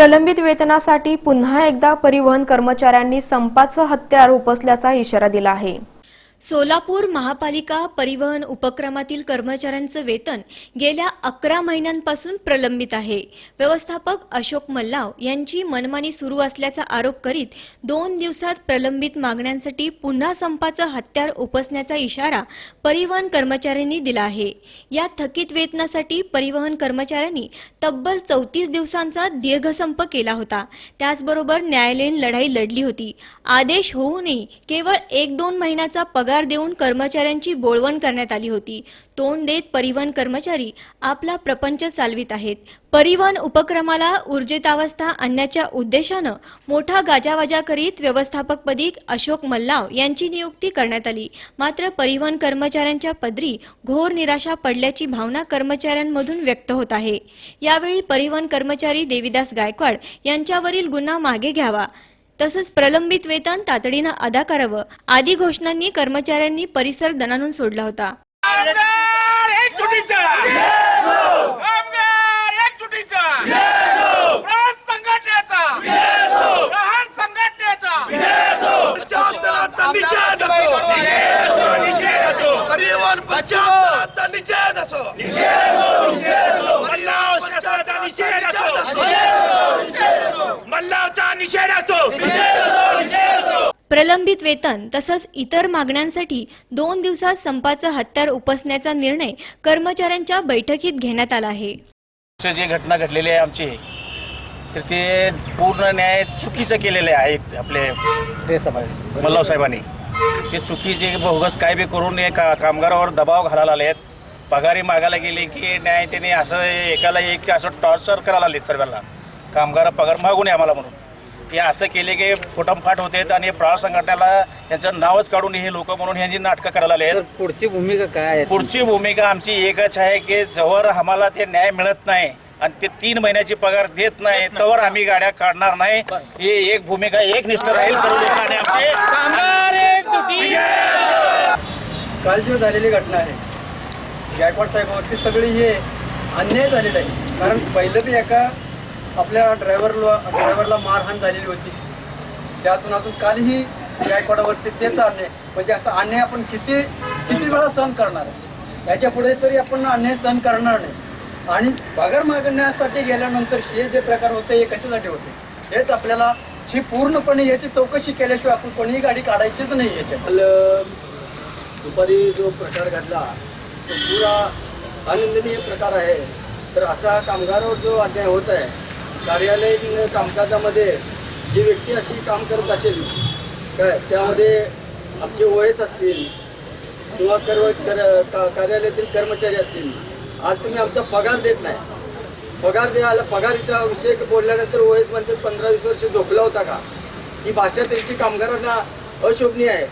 प्रलंबित वेतनासाठी पुन्हा एकदा परिवहन कर्मचाऱ्यांनी संपाचं हत्यार उपसल्याचा इशारा दिला आहे. सोलापूर महापालिका परिवहन उपक्रमातील कर्मचाऱ्यांचं वेतन गेल्या अकरा महिन्यांपासून प्रलंबित आहे. व्यवस्थापक अशोक मल्लाव यांची मनमानी सुरू असल्याचा आरोप करीत दोन दिवसात प्रलंबित मागण्यांसाठी पुन्हा संपाचं हत्यार उपसण्याचा इशारा परिवहन कर्मचाऱ्यांनी दिला आहे. या थकीत वेतनासाठी परिवहन कर्मचाऱ्यांनी तब्बल चौतीस दिवसांचा दीर्घ संप केला होता. त्याचबरोबर न्यायालयीन लढाई लढली होती. आदेश होऊनही केवळ एक दोन महिन्याचा पगार देऊन कर्मचाऱ्यांची बोळवण करण्यात आली होती. तोंड देत परिवहन कर्मचारी आपला प्रपंच चालवित आहेत. परिवहन उपक्रमाला ऊर्जितावस्था आणण्याच्या उद्देशानं मोठा गाजावाजा करीत व्यवस्थापकपदी अशोक मल्लाव यांची नियुक्ती करण्यात आली. मात्र परिवहन कर्मचाऱ्यांच्या पदरी घोर निराशा पडल्याची भावना कर्मचाऱ्यांमधून व्यक्त होत आहे. यावेळी परिवहन कर्मचारी देविदास गायकवाड यांच्यावरील गुन्हा मागे घ्यावा. तसंच प्रलंबित वेतन तातडीनं अदा करावं. आदी घोषणांनी कर्मचाऱ्यांनी परिसर दणानून सोडला होता. कामगार एकजुटीचा कामगार एकजुटीचा प्रहार संघटनेचा प्रहार संघटनेचा प्रशासनाचा निषेध असो परिवहन प्रशासनाचा निषेध असो मल्लाव शासनाचा निषेध असो मल्लावचा निषेध असो प्रलंबित वेतन तसंच इतर मागण्यांसाठी दोन दिवसात संपाचं हत्यार उपसण्याचा निर्णय कर्मचाऱ्यांच्या बैठकीत घेण्यात आला आहे. जी जे घटना घडलेली आहे आमची तर ते पूर्ण न्याय चुकीचं केलेले आहेत आपले मल्लाव साहेबांनी. ते चुकीचे बोगस काय बी करून हे का कामगारावर दबाव घालायला आले आहेत पगारी मागायला गेले की न्याय त्यांनी असं एकाला एक असं टॉर्चर करायला आले सर्वांना. कामगार पगार मागू नये आम्हाला म्हणून. हे असं केले की फोटमफाट होते आणि प्रहार संघटनेला यांचं नावच काढून हे लोक म्हणून ह्यांची नाटकं करायला आले आहेत तर पुढची भूमिका काय आहे? पुढची भूमिका आमची एकच आहे की जवळ आम्हाला ते न्याय मिळत नाही आणि ते तीन महिन्याची पगार देत नाही तवर आम्ही गाड्या काढणार नाही. ही एक भूमिका एक निष्ठ राहील सर्व लोकांनी आमचे. काल जो झालेली घटना आहे गायकवाड साहेबावरती सगळी हे अन्याय झालेला आहे. कारण पहिलं बी एका आपल्या ड्रायव्हरला ड्रायव्हरला मारहाण झालेली होती. त्यातून अजून कालही गायकवाडावरती तेच अन्याय म्हणजे असं अन्याय आपण किती किती वेळा सहन करणार आहे? याच्यापुढे तरी आपण अन्याय सहन करणार नाही. आणि पगार मागण्यासाठी गेल्यानंतर हे जे प्रकार होते हे कशासाठी होते? हेच आपल्याला ही पूर्णपणे याची चौकशी केल्याशिवाय आपण कोणीही गाडी काढायचीच नाही याच्या दुपारी जो प्रकार घडला तो पुरा अनिंदनीय प्रकार आहे. तर असा कामगारावर जो अन्याय होत आहे कार्यालयीन कामकाजामध्ये जी व्यक्ती अशी काम करत असेल काय त्यामध्ये आमचे ओएस असतील किंवा कर्व कर का- कार्यालयातील कर्मचारी असतील आज तुम्ही आमचा पगार देत नाही. पगार द्यायला पगारीचा विषय बोलल्यानंतर ओएस म्हणते पंधरा वीस वर्ष झोपला होता का? ही भाषा त्यांची कामगारांना अशोभनीय आहे.